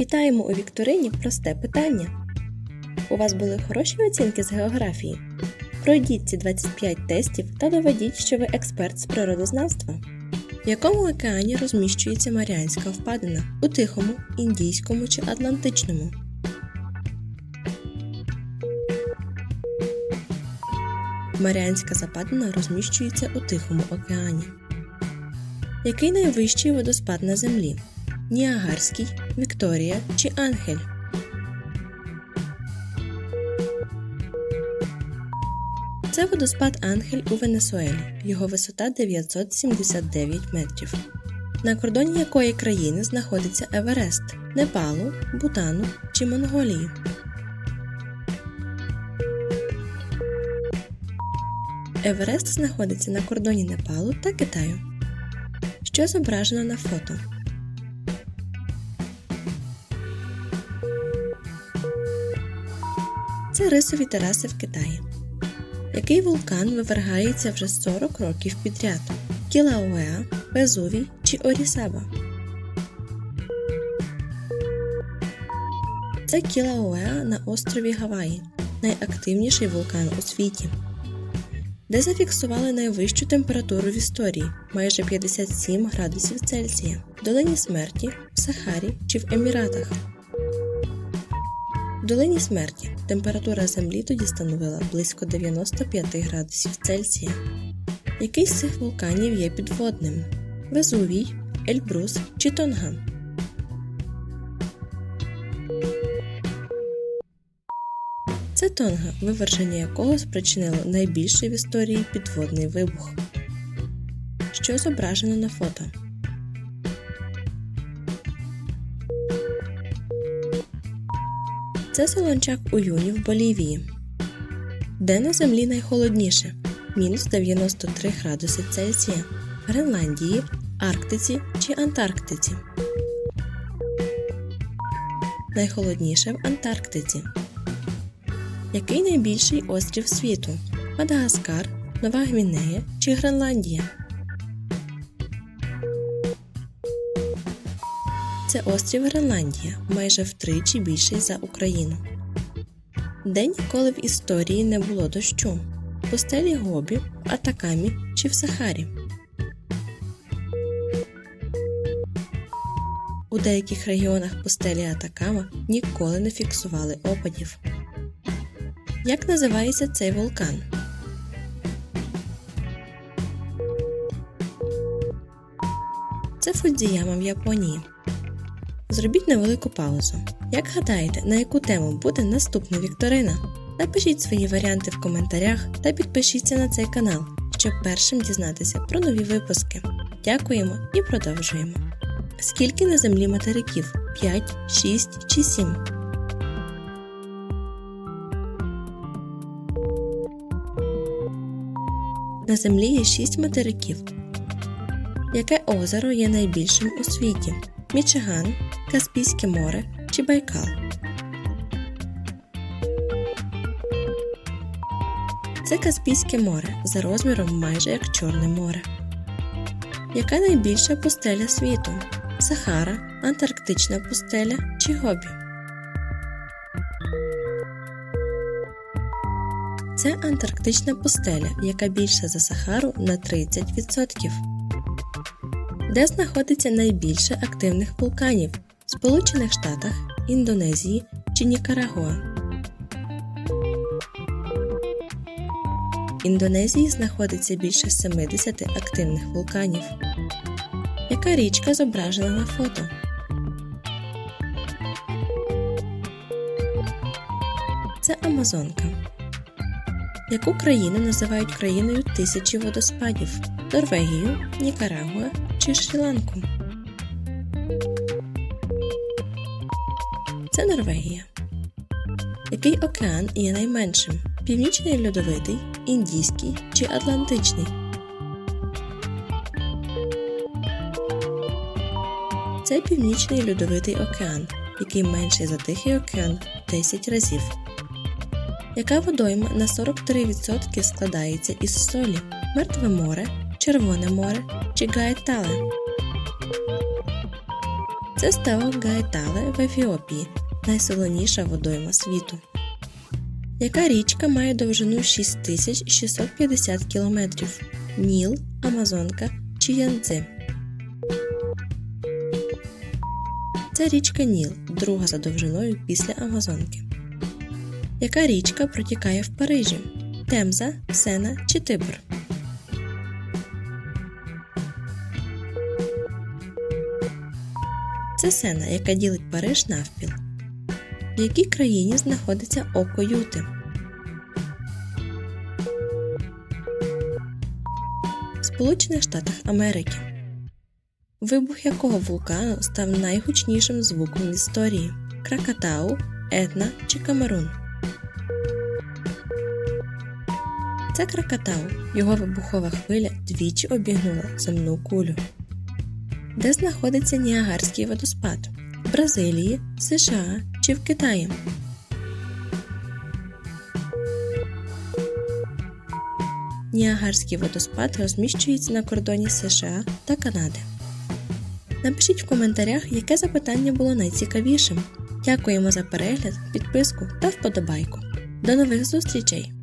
Вітаємо у вікторині просте питання. У вас були хороші оцінки з географії? Пройдіть ці 25 тестів та доведіть, що ви експерт з природознавства. В якому океані розміщується Маріанська впадина? У Тихому, Індійському чи Атлантичному? Маріанська западина розміщується у Тихому океані. Який найвищий водоспад на землі? Ніагарський, Вікторія чи Ангель? Це водоспад Ангель у Венесуелі. Його висота 979 метрів. На кордоні якої країни знаходиться Еверест Непалу, Бутану чи Монголії? Еверест знаходиться на кордоні Непалу та Китаю. Що зображено на фото? Це рисові тераси в Китаї. Який вулкан вивергається вже 40 років підряд? Кілауеа, Везувій чи Орісаба? Це Кілауеа на острові Гаваї, найактивніший вулкан у світі, де зафіксували найвищу температуру в історії майже 57 градусів Цельсія, в долині смерті, в Сахарі чи в Еміратах. Долині смерті температура землі тоді становила близько 95 градусів Цельсія. Який з цих вулканів є підводним? Везувій, Ельбрус чи Тонган? Це Тонга, виверження якого спричинило найбільший в історії підводний вибух. Що зображено на фото? Це Солончак у Юні в Болівії. Де на землі найхолодніше? Мінус 93 градуси Цельсія. Гренландії, Арктиці чи Антарктиці. Найхолодніше в Антарктиці. Який найбільший острів світу? Мадагаскар, Нова Гвінея чи Гренландія? Це острів Гренландія, майже втричі більший за Україну. Де ніколи в історії не було дощу. Пустелі Гобі, в Атакамі чи в Сахарі. У деяких регіонах пустелі Атакама ніколи не фіксували опадів. Як називається цей вулкан? Це Фудзіяма в Японії. Зробіть невелику паузу. Як гадаєте, на яку тему буде наступна вікторина? Напишіть свої варіанти в коментарях та підпишіться на цей канал, щоб першим дізнатися про нові випуски. Дякуємо і продовжуємо. Скільки на землі материків? 5, 6 чи 7? На землі є 6 материків. Яке озеро є найбільшим у світі? Мічиган, Каспійське море чи Байкал? Це Каспійське море за розміром майже як Чорне море. Яка найбільша пустеля світу? Сахара, Антарктична пустеля чи Гобі? Це Антарктична пустеля, яка більша за Сахару на 30%. Де знаходиться найбільше активних вулканів в Сполучених Штатах, Індонезії чи Нікарагуа? В Індонезії знаходиться більше 70 активних вулканів. Яка річка зображена на фото? Це Амазонка. Яку країну називають країною тисячі водоспадів? Норвегію, Нікарагуа чи Шрі-Ланку? Це Норвегія. Який океан є найменшим? Північний льодовитий, Індійський чи Атлантичний? Це Північний льодовитий океан, який менший за Тихий океан 10 разів. Яка водойма на 43% складається із солі, Мертве море, Червоне море чи Гайтале? Це ставок Гаетале в Ефіопії, найсоленіша водойма світу. Яка річка має довжину 6650 км? Ніл, Амазонка чи Янцзи? Це річка Ніл, друга за довжиною після Амазонки. Яка річка протікає в Парижі? Темза, Сена чи Тибр? Це Сена, яка ділить Париж навпіл. В якій країні знаходиться око Юти? В Сполучених Штатах Америки. Вибух якого вулкану став найгучнішим звуком в історії? Кракатау, Етна чи Камерун? Це Кракатау. Його вибухова хвиля двічі обігнула земну кулю. Де знаходиться Ніагарський водоспад? В Бразилії, США чи в Китаї? Ніагарський водоспад розміщується на кордоні США та Канади. Напишіть в коментарях, яке запитання було найцікавішим. Дякуємо за перегляд, підписку та вподобайку. До нових зустрічей!